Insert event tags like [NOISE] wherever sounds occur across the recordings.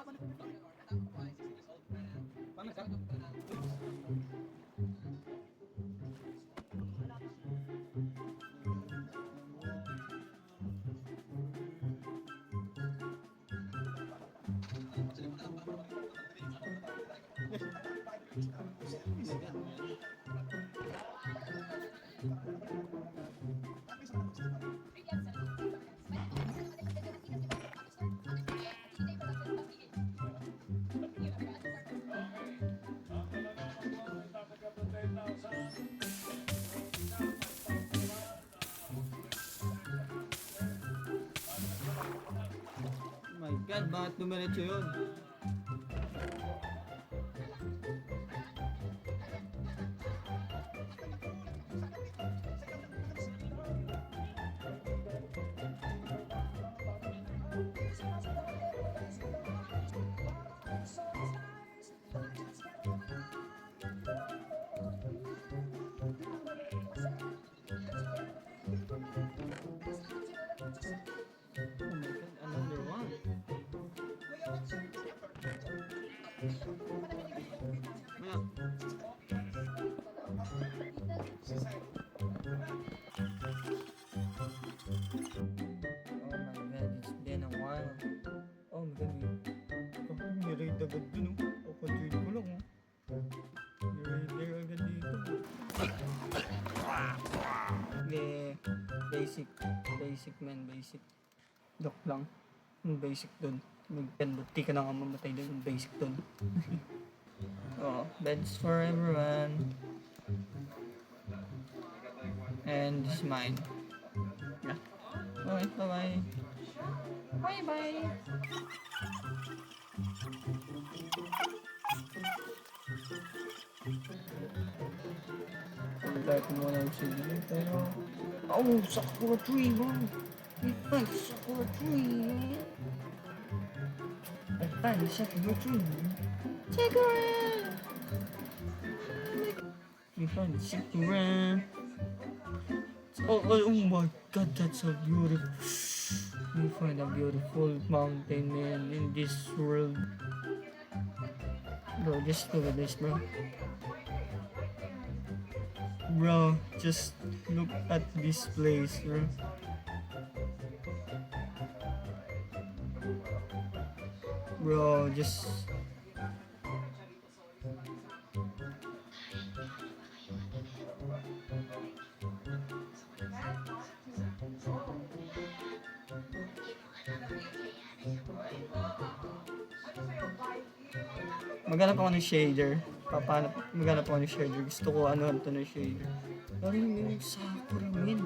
Oh my God, bakit dumiretso yun? Oh, may raid agad dun oh. Kapajoin ko lang oh. May raid agad dito. Yeah, basic. Basic man, basic. Doc lang. Yung basic. Mag-10, buti ka na nga mamatay dun. Yung basic dun. [LAUGHS] oh, beds for everyone. And this is mine. Yeah. Okay, bye-bye. Bye-bye. Pagdahit mo muna yung sige, pero... Oh, Sakura tree, bro! Ito, Sakura tree! Ito, Sakura tree! Sakura! We found Sakura! Oh, oh, oh my god, that's so beautiful. We find a beautiful mountain, man, in this world. Bro, just look at this, bro. Bro, just look at this place, bro. Bro, just Maghanap ako ng shader. Paano, maghanap ako ng shader. Gusto ko ano ito ng shader. Ano yung Sakura, min?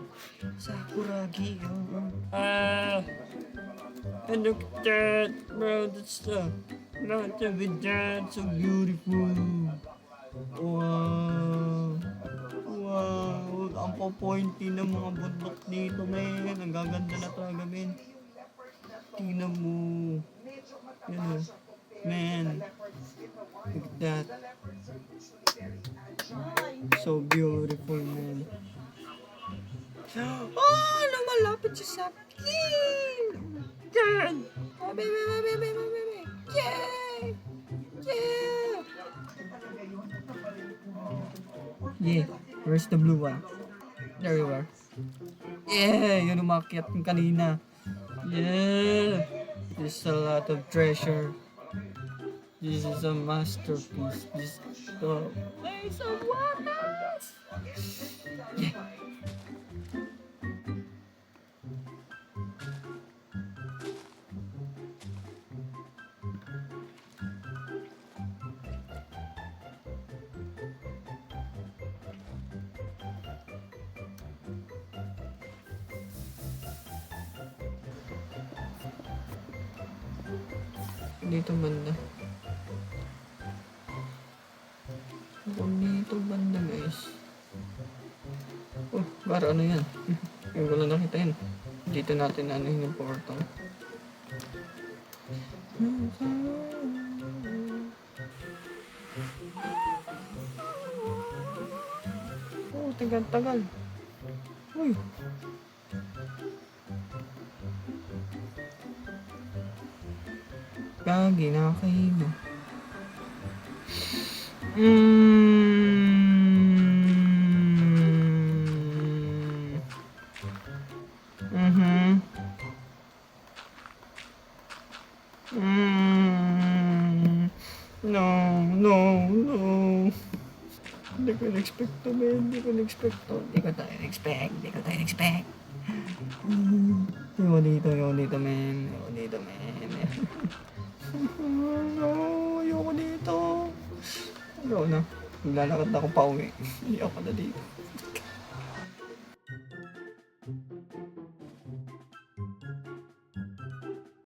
Sakuragi. Oh, oh. And look at that, bro. That's the mountain with that. So beautiful. Wow. Wow. Ang po-pointy ng mga bundok dito, men. Ang gaganda na talaga, men. Tingnan mo. Yan o. Man. Look at that. So beautiful, man. Oh, lumalapit siya sa akin! Yan! Oh, baby, baby, baby, baby! Yay! Yeah! Yeah, where's the blue one? There you are. Yeah, yun umakyat yung kanina. Yeah! There's a lot of treasure. This is a masterpiece. This is the place of wonders. Yeah. Dito banda. Kung dito banda guys. Oh, para ano yan? [LAUGHS] Yung lang nakita yun. Dito natin ano yung portal. Oh, tagal-tagal. Uy. Gagi, nakakahigo. Mm. Mhm. Mm. No, no, no. Hindi ko in-expect to, man. Hindi ko in-expect to. Hindi ko tayo in-expect. Hindi ko tayo in-expect. Mm. Ayoko dito, ayoko dito, man. Ayoko dito, man. [LAUGHS] no, ayoko dito. Ayoko na. Maglalakad na ako pa uwi. Ayoko na dito.